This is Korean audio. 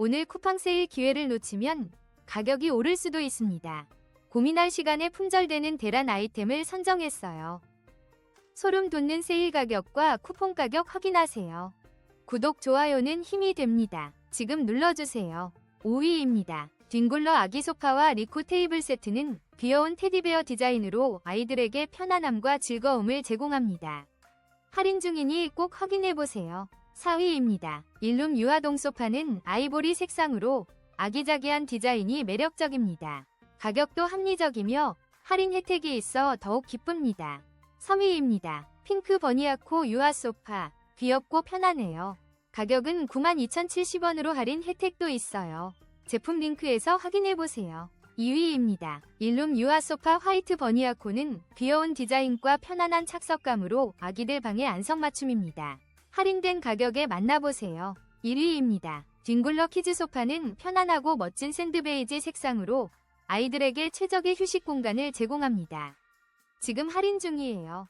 오늘 쿠팡 세일 기회를 놓치면 가격이 오를 수도 있습니다. 고민할 시간에 품절되는 대란 아이템을 선정했어요. 소름 돋는 세일 가격과 쿠폰 가격 확인하세요. 구독, 좋아요는 힘이 됩니다. 지금 눌러주세요. 5위입니다. 뒹굴러 아기 소파와 리코 테이블 세트는 귀여운 테디베어 디자인으로 아이들에게 편안함과 즐거움을 제공합니다. 할인 중이니 꼭 확인해보세요. 4위입니다. 일룸 유아동 소파는 아이보리 색상으로 아기자기한 디자인이 매력적입니다. 가격도 합리적이며 할인 혜택이 있어 더욱 기쁩니다. 3위입니다. 핑크 버니아코 유아 소파. 귀엽고 편하네요. 가격은 92,070원으로 할인 혜택도 있어요. 제품 링크에서 확인해보세요. 2위입니다. 일룸 유아 소파 화이트 버니아코는 귀여운 디자인과 편안한 착석감으로 아기들 방에 안성맞춤입니다. 할인된 가격에 만나보세요. 1위입니다. 뒹굴러 키즈 소파는 편안하고 멋진 샌드베이지 색상으로 아이들에게 최적의 휴식 공간을 제공합니다. 지금 할인 중이에요.